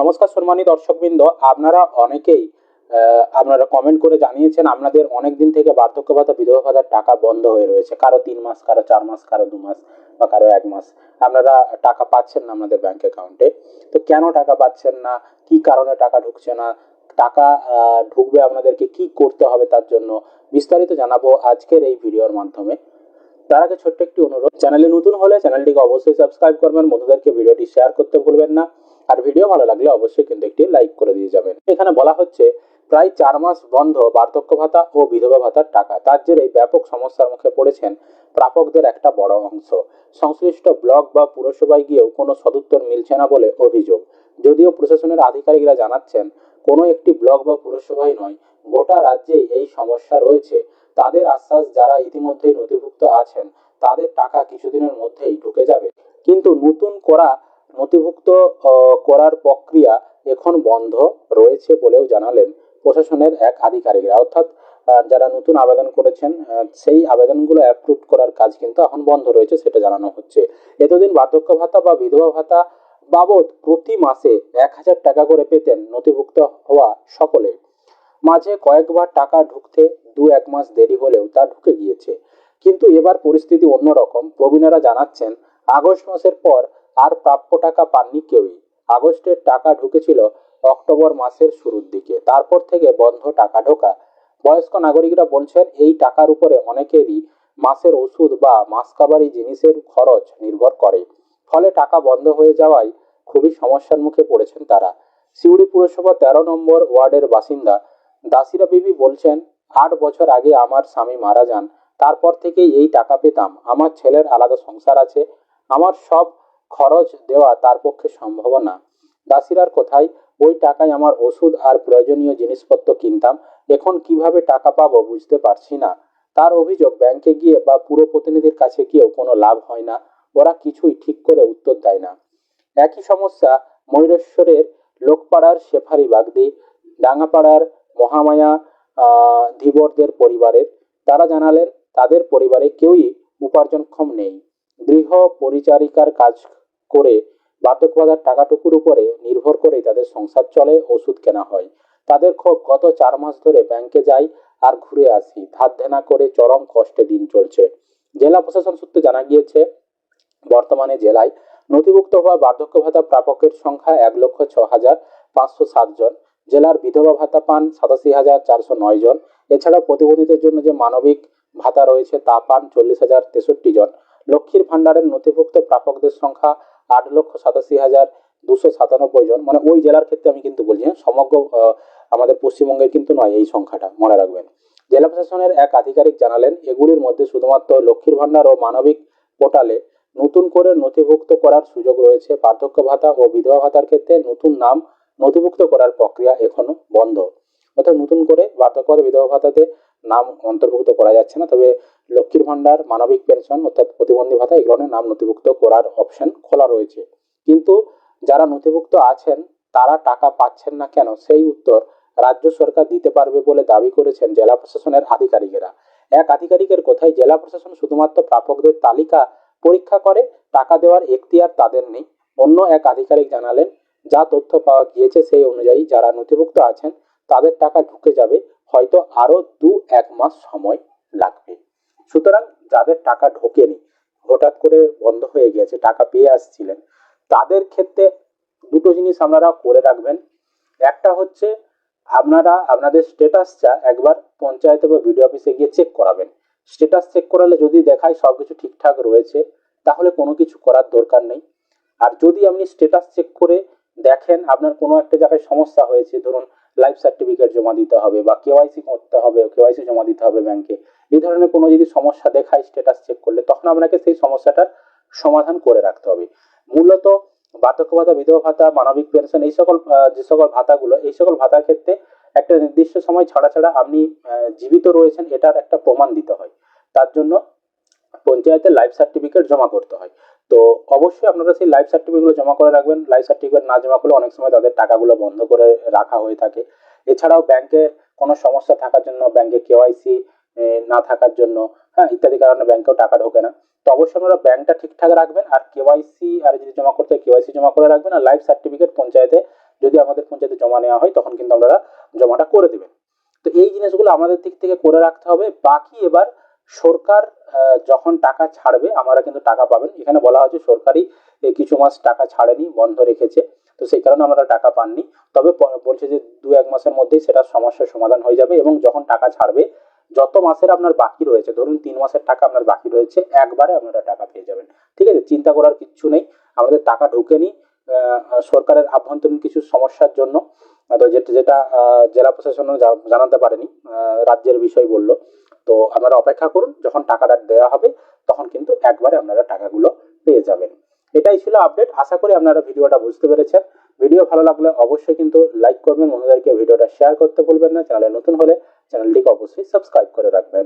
নমস্কার সম্মানী দর্শকবৃন্দ, আপনারা অনেকেই আপনারা কমেন্ট করে জানিয়েছেন আপনাদের অনেক দিন থেকে বার্ধক্য ভাতা বিধবা ভাতার টাকা বন্ধ হয়ে রয়েছে। কারও তিন মাস, কারও চার মাস, কারও দু মাস বা কারও এক মাস। আপনারা টাকা পাচ্ছেন না আপনাদের ব্যাংক অ্যাকাউন্টে তো কেন টাকা পাচ্ছেন না? কি কারণে টাকা ঢুকছে না? টাকা ঢুকবে আপনাদেরকে কি করতে হবে তার জন্য বিস্তারিত জানাব আজকের এই ভিডিওর মাধ্যমে। তার আগে ছোট্ট একটি অনুরোধ, চ্যানেলে নতুন হলে চ্যানেলটিকে অবশ্যই সাবস্ক্রাইব করবেন, বন্ধুদেরকে ভিডিওটি শেয়ার করতে ভুলবেন না। আর ভিডিও ভালো লাগলে অবশ্যই কিন্তু একটি লাইক করে দিয়ে যাবেন। এখানে বলা হচ্ছে, প্রায় চার মাস বন্ধ বার্ধক্য ভাতা ও বিধবা ভাতার টাকা। তার জেরে ব্যাপক সমস্যার মুখে পড়েছেন প্রাপকদের একটা বড় অংশ। সংশ্লিষ্ট ব্লক বা পুরসভায় গিয়েও কোনো সদুত্তর মিলছে না বলে অভিযোগ। যদিও প্রশাসনের আধিকারিকরা জানাচ্ছেন, কোনো একটি ব্লক বা পুরসভায় নয়, গোটা রাজ্যেই এই সমস্যা রয়েছে। তাদের আশ্বাস যারা ইতিমধ্যেই নথিভুক্ত আছেন, তাদের টাকা কিছুদিনের মধ্যেই ঢুকে যাবে। কিন্তু নতুন করা, নথিভুক্ত করার প্রক্রিয়া এখন বন্ধ রয়েছে বলেও জানালেন প্রশাসনের এক আধিকারিকরা। অর্থাৎ যারা নতুন আবেদন করেছেন সেই আবেদনগুলো অ্যাপ্রুভ করার কাজ কিন্তু এখন বন্ধ রয়েছে সেটা জানানো হচ্ছে। এতদিন বার্ধক্য ভাতা বা বিধবা ভাতা বাবদ প্রতি মাসে এক হাজার টাকা করে পেতেন নথিভুক্ত হওয়া সকলে। মাঝে কয়েকবার টাকা ঢুকতে দু এক মাস দেরি হলেও তা ঢুকে গিয়েছে। কিন্তু এবার পরিস্থিতি অন্যরকম। প্রবীণেরা জানাচ্ছেন, আগস্ট মাসের পর আর প্রাপ্য টাকা পাননি কেউই। আগস্টের টাকা ঢুকেছিল অক্টোবর মাসের শুরুর দিকে। তারপর থেকে বন্ধ টাকা ঢোকা। বয়স্ক নাগরিকরা বলছেন, এই টাকার উপরে অনেকেরই মাসের ওষুধ বা মাসকাবারি জিনিসের খরচ নির্ভর করে। ফলে টাকা বন্ধ হয়ে যাওয়ায় খুবই সমস্যার মুখে পড়েছেন তারা। সিউড়ি পুরসভা তেরো নম্বর ওয়ার্ডের বাসিন্দা দাসিরা বিবি বলছেন, আট বছর আগে আমার স্বামী মারা যান, তারপর থেকেই এই টাকা পেতাম। আমার ছেলের আলাদা সংসার আছে, আমার সব খরচ দেওয়া তার পক্ষে সম্ভব না। দাসিরার কোথায়, ওই টাকায় আমার ওষুধ আর প্রয়োজনীয় জিনিসপত্র কিনতাম, এখন কীভাবে টাকা পাবো বুঝতে পারছি না। তার অভিযোগ, ব্যাংকে গিয়ে বা পুরো প্রতিনিধির কাছে গিয়েও কোনো লাভ হয় না, ওরা কিছুই ঠিক করে উত্তর দেয় না। একই সমস্যা ময়ূরেশ্বরের লোকপাড়ার শেফারি বাগদি ডাঙ্গাপাড়ার মহামায়া ধীবরদের পরিবারের। তারা জানালেন, তাদের পরিবারে কেউই উপার্জনক্ষম নেই। গৃহ পরিচারিকার কাজ করে বার্ধক্য ভাতার টাকাটুকুর উপরে নির্ভর করে তাদের সংসার চলে, ওষুধ কেনা হয়। তাদের ক্ষোভ গত চার মাস ধরে ব্যাংকে যাই আর ঘুরে আসি। ধার দেনা করে চরম কষ্টে দিন চলছে। জেলা প্রশাসন সূত্রে জানা গিয়েছে, বর্তমানে জেলায় নথিভুক্ত হওয়া বার্ধক্য ভাতা প্রাপকের সংখ্যা এক লক্ষ ছ হাজার পাঁচশো সাত জন। জেলার বিধবা ভাতা পান সাতাশি হাজার চারশো নয় জন। এছাড়া প্রতিবন্ধীদের জন্য যে মানবিক ভাতা রয়েছে তা পান চল্লিশ হাজার তেষট্টি জন। লক্ষ্মীর ভাণ্ডারের নথিভুক্ত প্রাপকদের সংখ্যা আট লক্ষ সাতাশি হাজার দুশো সাতানব্বই জন। মানে ওই জেলার ক্ষেত্রে আমি কিন্তু বলছি হ্যাঁ, সমগ্র আমাদের পশ্চিমবঙ্গের কিন্তু নয় এই সংখ্যাটা মনে রাখবেন। জেলা প্রশাসনের এক আধিকারিক জানালেন এগুলির মধ্যে শুধুমাত্র লক্ষ্মীর ভাণ্ডার ও মানবিক পোর্টালে নতুন করে নথিভুক্ত করার সুযোগ রয়েছে। বার্ধক্য ভাতা ও বিধবা ভাতার ক্ষেত্রে নতুন নাম নথিভুক্ত করার প্রক্রিয়া এখনও বন্ধ। অর্থাৎ নতুন করে বার্ধক্য বিধবা ভাতাতে নাম অন্তর্ভুক্ত করা যাচ্ছে না। তবে লক্ষ্মীর ভাণ্ডার, মানবিক পেনশন অর্থাৎ প্রতিবন্ধী ভাতা এই এগুলো নাম নথিভুক্ত করার অপশন খোলা রয়েছে। কিন্তু যারা নথিভুক্ত আছেন, তারা টাকা পাচ্ছেন না কেন? সেই উত্তর রাজ্য সরকার দিতে পারবে বলে দাবি করেছেন জেলা প্রশাসনের আধিকারিকেরা। এক আধিকারিকের কথায় জেলা প্রশাসন শুধুমাত্র প্রাপকদের তালিকা পরীক্ষা করে, টাকা দেওয়ার এখতিয়ার তাদের নেই। অন্য এক আধিকারিক জানালেন যা তথ্য পাওয়া গিয়েছে সেই অনুযায়ী যারা নথিভুক্ত আছেন, তাদের টাকা ঢুকে যাবে। হয়তো আরও দু এক মাস সময় লাগবে। সুতরাং যাদের টাকা ঢোকেনি, হঠাৎ করে বন্ধ হয়ে গিয়েছে, টাকা পেয়ে আসছিলেন, তাদের ক্ষেত্রে দুটো জিনিস আপনারা করে রাখবেন। একটা হচ্ছে, আপনারা, আপনাদের স্টেটাসটা একবার পঞ্চায়েত বা বিডিও অফিসে গিয়ে চেক করাবেন। স্টেটাস চেক করালে যদি দেখায় সব কিছু ঠিকঠাক রয়েছে, তাহলে কোনো কিছু করার দরকার নেই। আর যদি আপনি স্টেটাস চেক করে দেখেন আপনার কোনো একটা জায়গায় সমস্যা হয়েছে, ধরুন লাইফ সার্টিফিকেট জমা দিতে হবে বা কেওয়াইসি করতে হবে কেওয়াইসি জমা দিতে হবে ব্যাংকে এই ধরনের কোনো যদি সমস্যা দেখায় স্ট্যাটাস চেক করলে তখন আপনাকে সেই সমস্যাটার সমাধান করে রাখতে হবে। মূলত বার্ধক্য ভাতা বিধবা ভাতা, মানবিক পেনশন এই সকল যে সকল ভাতাগুলো, এই সকল ভাতার ক্ষেত্রে একটা নির্দিষ্ট সময় ছাড়া ছাড়া আপনি জীবিত রয়েছেন, এটার একটা প্রমাণ দিতে হয়। তার জন্য পঞ্চায়েতে লাইফ সার্টিফিকেট জমা করতে হয়। তো অবশ্যই আপনারা সেই লাইফ সার্টিফিকেটগুলো জমা করে রাখবেন। লাইফ সার্টিফিকেট না জমা করলে অনেক সময় তাদের টাকাগুলো বন্ধ করে রাখা হয়ে থাকে। এছাড়াও ব্যাংকে কোনো সমস্যা থাকার জন্য ব্যাংকে কেওয়াইসি না থাকার জন্য হ্যাঁ ইত্যাদি কারণে ব্যাংকেও টাকা ঢোকে না। তো অবশ্যই আপনারা ব্যাংকটা ঠিকঠাক রাখবেন আর কেওয়াইসি আর যদি জমা করতে হয় কেওয়াইসি জমা করে রাখবেন আর লাইফ সার্টিফিকেট পঞ্চায়েতে যদি আমাদের পঞ্চায়েতে জমা নেওয়া হয়, তখন কিন্তু আপনারা জমাটা করে দেবেন। তো এই জিনিসগুলো আমাদের দিক থেকে করে রাখতে হবে। বাকি এবার সরকার যখন টাকা ছাড়বে, আমরা কিন্তু টাকা পাবেন। এখানে বলা হয়েছে সরকারি কিছু মাস টাকা ছাড়েনি, বন্ধ রেখেছে। তো সেই কারণে আমরা টাকা পাননি। তবে বলছে যে দু, এক মাসের মধ্যেই সেটা সমস্যার সমাধান হয়ে যাবে এবং যখন টাকা ছাড়বে, যত মাসের আপনার বাকি রয়েছে, ধরুন তিন মাসের টাকা আপনার বাকি রয়েছে, একবারে আপনারা টাকা পেয়ে যাবেন। ঠিক আছে? চিন্তা করার কিচ্ছু নেই। আমাদের টাকা ঢোকেনি সরকারের আভ্যন্তরীণ কিছু সমস্যার জন্য। যেটা যেটা জেলা প্রশাসন জানাতে পারেনি রাজ্যের বিষয় বলল। তো আপনারা অপেক্ষা করুন, যখন টাকাটা দেওয়া হবে, তখন কিন্তু একবারে আপনারা টাকাগুলো পেয়ে যাবেন। এটাই ছিল আপডেট আশা করি আপনারা ভিডিওটা বুঝতে পেরেছেন। ভিডিও ভালো লাগলে অবশ্যই কিন্তু লাইক করবেন। বন্ধুদেরকে ভিডিওটা শেয়ার করতে বলবেন না। চ্যানেলে নতুন হলে চ্যানেলটিকে অবশ্যই সাবস্ক্রাইব করে রাখবেন।